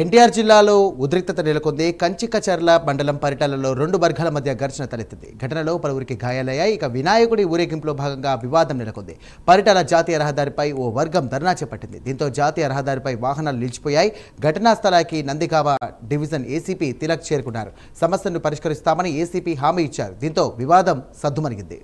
ఎన్టీఆర్ జిల్లాలో ఉద్రిక్తత నెలకొంది. కంచికచర్ల మండలం పరిటాలలో రెండు వర్గాల మధ్య ఘర్షణ తలెత్తింది. ఘటనలో పలువురికి గాయాలయ్యాయి. ఇక వినాయకుడి ఊరేగింపులో భాగంగా వివాదం నెలకొంది. పరిటాల జాతీయ రహదారిపై ఓ వర్గం ధర్నా చేపట్టింది. దీంతో జాతీయ రహదారిపై వాహనాలు నిలిచిపోయాయి. ఘటనా స్థలానికి నందిగావ డివిజన్ ఏసీపీ తిలక్ చేరుకున్నారు. సమస్యను పరిష్కరిస్తామని ఏసీపీ హామీ ఇచ్చారు. దీంతో వివాదం సద్దుమణిగింది.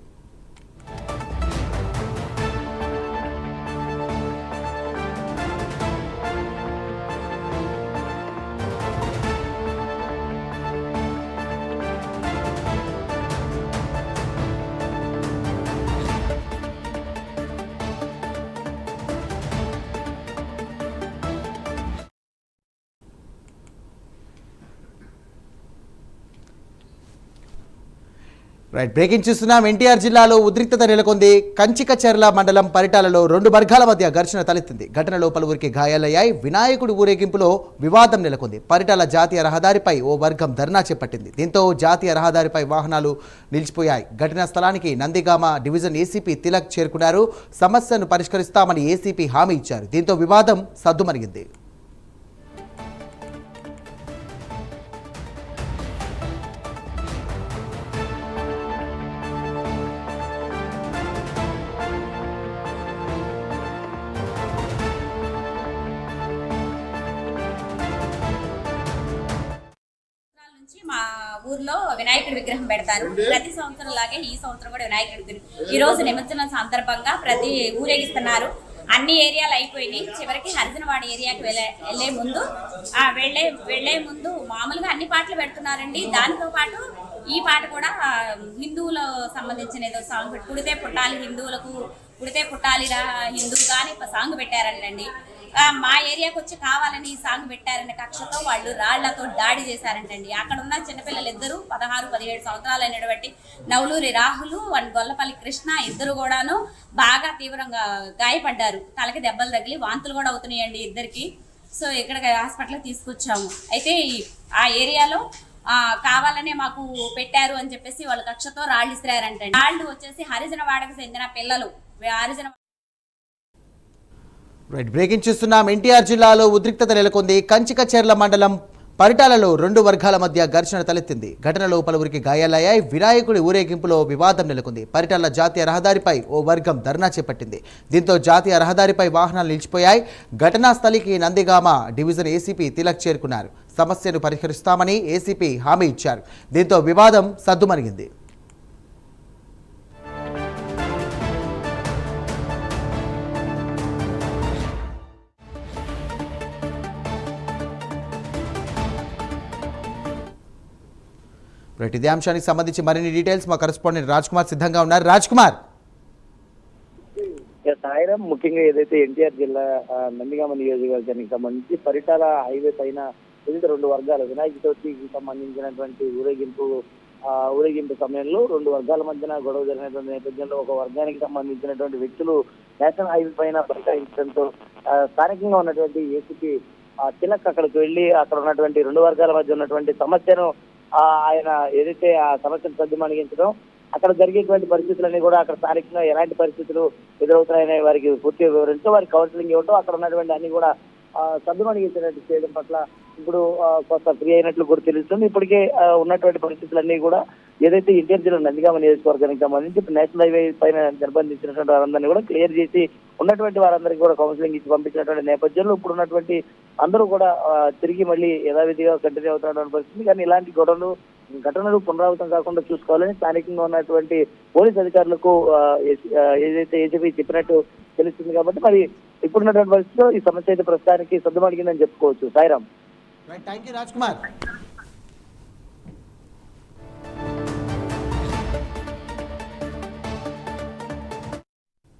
రైట్ బ్రేకింగ్ చూస్తున్నాం. ఎన్టీఆర్ జిల్లాలో ఉద్రిక్తత నెలకొంది. కంచికచెర్ల మండలం పరిటాలలో రెండు వర్గాల మధ్య ఘర్షణ తలెత్తింది. ఘటనలో పలువురికి గాయాలయ్యాయి. వినాయకుడి ఊరేగింపులో వివాదం నెలకొంది. పరిటాల జాతీయ రహదారిపై ఓ వర్గం ధర్నా చేపట్టింది. దీంతో జాతీయ రహదారిపై వాహనాలు నిలిచిపోయాయి. ఘటనా స్థలానికి నందిగామ డివిజన్ ఏసీపీ తిలక్ చేరుకున్నారు. సమస్యను పరిష్కరిస్తామని ఏసీపీ హామీ ఇచ్చారు. దీంతో వివాదం సద్దుమణిగింది ఊర్లో వినాయకుడి విగ్రహం పెడతారు. ప్రతి సంవత్సరం లాగే ఈ సంవత్సరం కూడా వినాయకుడి విగ్రహం. ఈ రోజు నిమజ్జనం సందర్భంగా ప్రతి ఊరేగిస్తున్నారు. అన్ని ఏరియాలు అయిపోయినాయి. చివరికి హరిజనవాడ ఏరియాకి వెళ్ళే వెళ్ళే ముందు ఆ వెళ్ళే వెళ్ళే ముందు మామూలుగా అన్ని పాటలు పెడుతున్నారండి. దానితో పాటు ఈ పాట కూడా హిందువుల సంబంధించిన ఏదో సాంగ్ పెట్టి పుడితే పుట్టాలి హిందువులకు పుడితే పుట్టాలిరా హిందువుగా అని ఒక సాంగ్ పెట్టారంటండి ఆ, మా ఏరియాకి వచ్చి కావాలని ఈ సాంగ్ పెట్టారనే కక్షతో వాళ్ళు రాళ్ళతో దాడి చేశారంటండి. అక్కడ ఉన్న చిన్నపిల్లలు ఇద్దరు పదహారు పదిహేడు సంవత్సరాలు అయినటువంటి నవలూరి రాహులు అండ్ గొల్లపల్లి కృష్ణ ఇద్దరు కూడాను బాగా తీవ్రంగా గాయపడ్డారు. తలకి దెబ్బలు తగిలి వాంతులు కూడా అవుతున్నాయండి ఇద్దరికి. సో ఇక్కడ హాస్పిటల్కి తీసుకొచ్చాము. అయితే ఆ ఏరియాలో కావాలనే మాకు పెట్టారు అని చెప్పేసి వాళ్ళ కక్షతో రాళ్ళు ఇస్తారంటే రాళ్ళు వచ్చేసి హరిజన వాడకు చెందిన పిల్లలు. హరిజన రైట్ బ్రేకింగ్ చూస్తున్నాం. ఎన్టీఆర్ జిల్లాలో ఉద్రిక్తత నెలకొంది. కంచికచెర్ల మండలం పరిటాలలో రెండు వర్గాల మధ్య ఘర్షణ తలెత్తింది. ఘటనలో పలువురికి గాయాలయ్యాయి. వినాయకుడి ఊరేగింపులో వివాదం నెలకొంది. పరిటాల జాతీయ రహదారిపై ఓ వర్గం ధర్నా చేపట్టింది. దీంతో జాతీయ రహదారిపై వాహనాలు నిలిచిపోయాయి. ఘటనా స్థలికి నందిగామ డివిజన్ ఏసీపీ తిలక్ చేరుకున్నారు. సమస్యను పరిహరిస్తామని ఏసీపీ హామీ ఇచ్చారు. దీంతో వివాదం సద్దుమణిగింది రైట్ ఇదే అంశానికి సంబంధించి మరిన్ని డీటెయిల్స్ మా కరెస్పాండెంట్ రాజ్ కుమార్ సిద్ధంగా ఉన్నారు. రాజ్ కుమార్ సాయిరామ్ ముఖ్యంగా ఏదైతే ఎన్టీఆర్ జిల్లా నందిగామ నియోజకవర్గానికి సంబంధించి పరిటాల హైవే పైన వివిధ రెండు వర్గాలు వినాయక చవితికి సంబంధించినటువంటి ఊరేగింపు ఊరేగింపు సమయంలో రెండు వర్గాల మధ్యన గొడవ జరిగినటువంటి నేపథ్యంలో ఒక వర్గానికి సంబంధించినటువంటి వ్యక్తులు నేషనల్ హైవే పైన బైఠాయించడంతో స్థానికంగా ఉన్నటువంటి ఏసీపీ తిలక్ అక్కడికి వెళ్ళి అక్కడ ఉన్నటువంటి రెండు వర్గాల మధ్య ఉన్నటువంటి సమస్యను ఆయన ఏదైతే ఆ సమస్యను సద్దుమణిగించడం అక్కడ జరిగేటువంటి పరిస్థితులన్నీ కూడా అక్కడ స్థానికంగా ఎలాంటి పరిస్థితులు ఎదురవుతాయనే వారికి పూర్తి వివరించడం వారికి కౌన్సిలింగ్ ఇవ్వడం అక్కడ ఉన్నటువంటి అన్ని కూడా సద్దుమణిగించినట్టు చేయడం పట్ల ఇప్పుడు కొత్త కొంత ఫ్రీ అయినట్లు కూడా తెలుస్తుంది. ఇప్పటికే ఆ, ఉన్నటువంటి పరిస్థితులన్నీ కూడా ఏదైతే ఎన్టీఆర్ జిల్లా నందిగామ నియోజకవర్గానికి సంబంధించి ఇప్పుడు నేషనల్ హైవే పైన నిర్బంధించినటువంటి వారందరినీ కూడా క్లియర్ చేసి ఉన్నటువంటి వారందరికీ కూడా కౌన్సిలింగ్ ఇచ్చి పంపించినటువంటి నేపథ్యంలో ఇప్పుడు ఉన్నటువంటి అందరూ కూడా తిరిగి మళ్ళీ యథావిధిగా కంటిన్యూ అవుతున్నటువంటి పరిస్థితి. కానీ ఇలాంటి గొడవలు ఘటనలు పునరావృతం కాకుండా చూసుకోవాలని స్థానికంగా ఉన్నటువంటి పోలీస్ అధికారులకు ఏదైతే ఏసీపీ చెప్పినట్టు తెలుస్తుంది కాబట్టి మరి ఇప్పుడున్నటువంటి పరిస్థితిలో ఈ సమస్య అయితే ప్రస్తుతానికి సర్దుమడిగిందని చెప్పుకోవచ్చు. Sairam. Thank you Raj Kumar